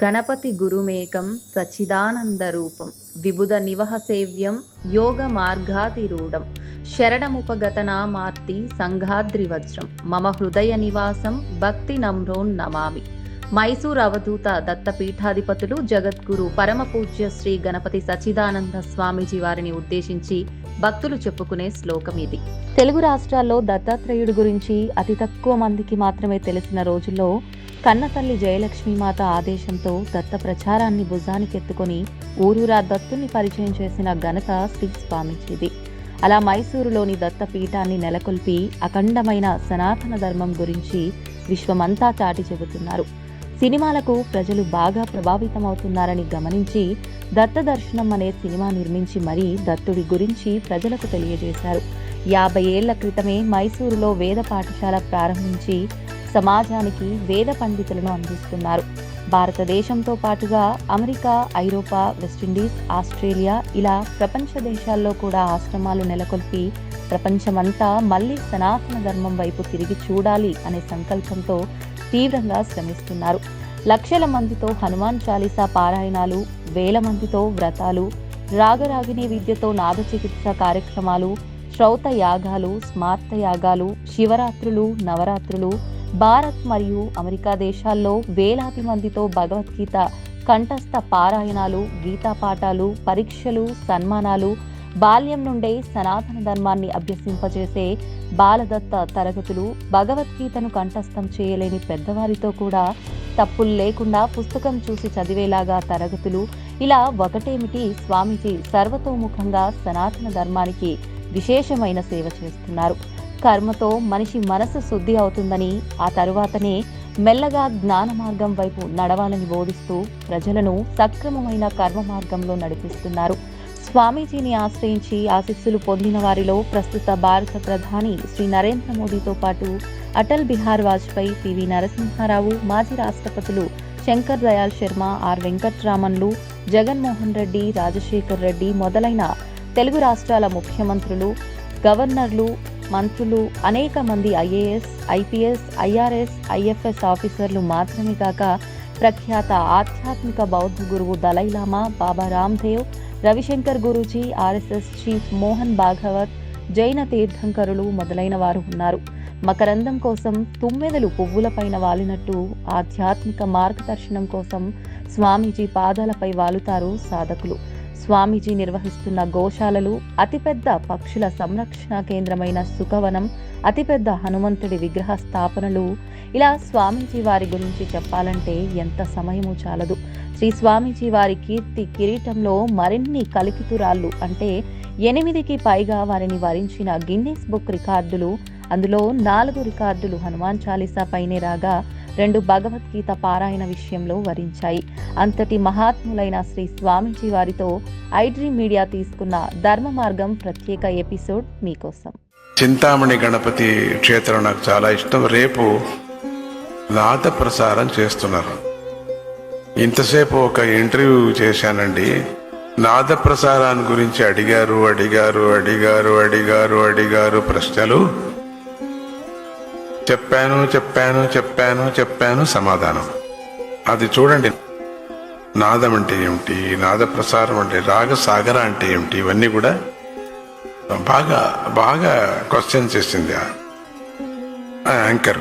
Ganapati గురుమేకం సచిదానందరూపం విబుధ నివహ సేవ్యం యోగ మార్గాతిరూఢం. శరణముపగతనామార్తి సంఘాద్రివజ్రం మమ హృదయ నివాసం భక్తి నమ్రోన్ నమామి. మైసూర్ అవధూత దత్తపీఠాధిపతులు జగద్గురు పరమ పూజ్య శ్రీ గణపతి సచిదానంద స్వామీజీ వారిని ఉద్దేశించి భక్తులు చెప్పుకునే శ్లోకం ఇది. తెలుగు రాష్ట్రాల్లో దత్తాత్రేయుడి గురించి అతి తక్కువ మందికి మాత్రమే తెలిసిన రోజుల్లో కన్నతల్లి జయలక్ష్మీమాత ఆదేశంతో దత్త ప్రచారాన్ని భుజానికెత్తుకొని ఊరూరా దత్తుని పరిచయం చేసిన ఘనత శ్రీ స్వామీజీది. అలా మైసూరులోని దత్త పీఠాన్ని నెలకొల్పి అఖండమైన సనాతన ధర్మం గురించి విశ్వమంతా చాటి చెబుతున్నారు. సినిమాలకు ప్రజలు బాగా ప్రభావితమవుతున్నారని గమనించి దత్త దర్శనం అనే సినిమా నిర్మించి మరీ దత్తుడి గురించి ప్రజలకు తెలియజేశారు. యాభై ఏళ్ళ క్రితమే మైసూరులో వేద పాఠశాల ప్రారంభించి సమాజానికి వేద పండితులను అందిస్తున్నారు. భారతదేశంతో పాటుగా అమెరికా ఐరోపా వెస్టిండీస్ ఆస్ట్రేలియా ఇలా ప్రపంచ దేశాల్లో కూడా ఆశ్రమాలు నెలకొల్పి ప్రపంచమంతా మళ్ళీ సనాతన ధర్మం వైపు తిరిగి చూడాలి అనే సంకల్పంతో తీవ్రంగా శ్రమిస్తున్నారు. లక్షల మందితో హనుమాన్ చాలీసా పారాయణాలు వేల మందితో వ్రతాలు రాగరాగిని విద్యతో నాద చికిత్స కార్యక్రమాలు శ్రౌత యాగాలు స్మార్త యాగాలు శివరాత్రులు నవరాత్రులు భారత్ మరియు అమెరికా దేశాల్లో వేలాది మందితో భగవద్గీత కంఠస్థ పారాయణాలు గీతా పాఠాలు పరీక్షలు సన్మానాలు బాల్యం నుండే సనాతన ధర్మాన్ని అభ్యసింపజేసే బాలదత్త తరగతులు భగవద్గీతను కంఠస్థం చేయలేని పెద్దవారితో కూడా తప్పులు లేకుండా పుస్తకం చూసి చదివేలాగా తరగతులు. ఇలా ఒకటేమిటి? స్వామీజీ సర్వతోముఖంగా సనాతన ధర్మానికి విశేషమైన సేవ చేస్తున్నారు. కర్మతో మనిషి మనసు శుద్ధి అవుతుందని ఆ తరువాతనే మెల్లగా జ్ఞాన మార్గం వైపు నడవాలని బోధిస్తూ ప్రజలను సక్రమమైన కర్మ మార్గంలో నడిపిస్తున్నారు. స్వామీజీని ఆశ్రయించి ఆశీస్సులు పొందిన వారిలో ప్రస్తుత భారత ప్రధాని శ్రీ నరేంద్ర మోదీతో పాటు అటల్ బిహార్ వాజ్పేయి పివి నరసింహారావు మాజీ రాష్ట్రపతులు శంకర్ దయాల్ శర్మ ఆర్ వెంకట్రామన్లు జగన్మోహన్ రెడ్డి రాజశేఖర్ రెడ్డి మొదలైన తెలుగు రాష్ట్రాల ముఖ్యమంత్రులు గవర్నర్లు మంత్రులు అనేక మంది ఐఏఎస్ ఐపీఎస్ ఐఆర్ఎస్ ఐఎఫ్ఎస్ ఆఫీసర్లు మాత్రమే కాక ప్రఖ్యాత ఆధ్యాత్మిక బౌద్ధ గురువు దలైలామా బాబా రామ్దేవ్ రవిశంకర్ గురూజీ ఆర్ఎస్ఎస్ చీఫ్ మోహన్ భాగవత్ జైన తీర్థంకరులు మొదలైన వారు ఉన్నారు. మకరందం కోసం తుమ్మెదలు పువ్వులపైన వాలినట్టు ఆధ్యాత్మిక మార్గదర్శనం కోసం స్వామీజీ పాదాలపై వాలుతారు సాధకులు. స్వామీజీ నిర్వహిస్తున్న గోశాలలు అతిపెద్ద పక్షుల సంరక్షణ కేంద్రమైన సుఖవనం అతిపెద్ద హనుమంతుడి విగ్రహ స్థాపనలు. ఇలా స్వామీజీ వారి గురించి చెప్పాలంటే ఎంత సమయము చాలదు. శ్రీ స్వామీజీ వారి కీర్తి కిరీటంలో మరిన్ని కలికితురాళ్ళు అంటే ఎనిమిదికి పైగా వారిని వరించిన గిన్నీస్ బుక్ రికార్డులు. అందులో నాలుగు రికార్డులు హనుమాన్ చాలీసా పైనే రాగా రెండు భగవద్గీత పారాయణ విషయంలో వరించాయి. అంతటి మహాత్ములైన శ్రీ స్వామీజీ వారితో ఐడ్రీ మీడియా తీసుకున్న ధర్మ మార్గం ప్రత్యేక ఎపిసోడ్ మీకోసం. చింతామణి గణపతి క్షేత్రం నాకు చాలా ఇష్టం. రేపు నాత ప్రసారం చేస్తున్నారు. ఇంతసేపు ఒక ఇంటర్వ్యూ చేశానండి. నాద ప్రసారాన్ని గురించి అడిగారు అడిగారు అడిగారు అడిగారు అడిగారు ప్రశ్నలు. చెప్పాను చెప్పాను చెప్పాను చెప్పాను సమాధానం. అది చూడండి. నాదం అంటే ఏమిటి? నాద ప్రసారం అంటే రాగ సాగర అంటే ఏమిటి? ఇవన్నీ కూడా బాగా బాగా క్వశ్చన్ చేసింది యాంకర్.